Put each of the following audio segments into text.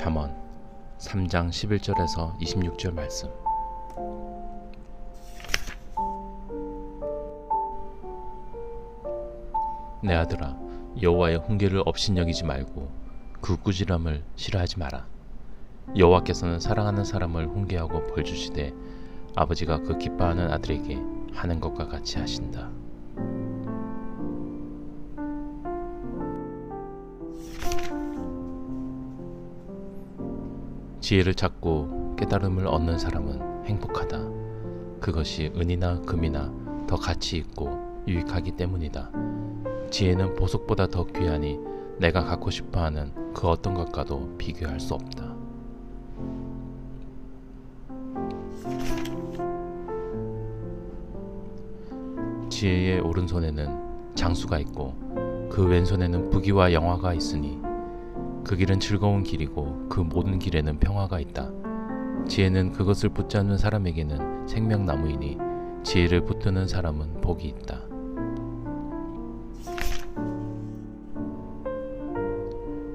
잠언 3장 11절에서 26절 말씀. 내 아들아 여호와의 훈계를 업신여기지 말고 그 꾸지람을 싫어하지 마라. 여호와께서는 사랑하는 사람을 훈계하고 벌 주시되 아버지가 그 기뻐하는 아들에게 하는 것과 같이 하신다 지혜를 찾고 깨달음을 얻는 사람은 행복하다. 그것이 은이나 금이나 더 가치 있고 유익하기 때문이다. 지혜는 보석보다 더 귀하니 내가 갖고 싶어 하는 그 어떤 것과도 비교할 수 없다. 지혜의 오른손에는 장수가 있고 그 왼손에는 부귀와 영화가 있으니 그 길은 즐거운 길이고 그 모든 길에는 평화가 있다. 지혜는 그것을 붙잡는 사람에게는 생명나무이니 지혜를 붙드는 사람은 복이 있다.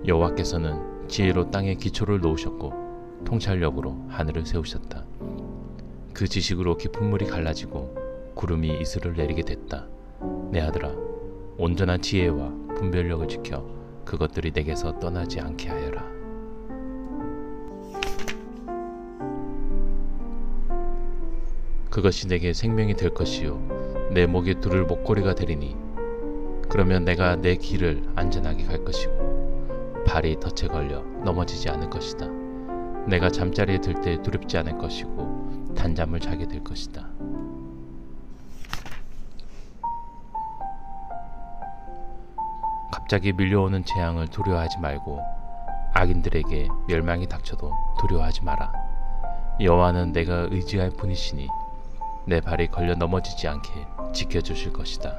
여호와께서는 지혜로 땅에 기초를 놓으셨고 통찰력으로 하늘을 세우셨다. 그 지식으로 깊은 물이 갈라지고 구름이 이슬을 내리게 됐다. 내 아들아, 온전한 지혜와 분별력을 지켜 그것들이 내게서 떠나지 않게 하여라. 그것이 내게 생명이 될 것이요 내 목에 두를 목걸이가 되리니 그러면 내가 내 길을 안전하게 갈 것이고 발이 덫에 걸려 넘어지지 않을 것이다. 내가 잠자리에 들 때 두렵지 않을 것이고 단잠을 자게 될 것이다. 갑자기 밀려오는 재앙을 두려워하지 말고 악인들에게 멸망이 닥쳐도 두려워하지 마라. 여호와는 내가 의지할 분이시니 내 발이 걸려 넘어지지 않게 지켜주실 것이다.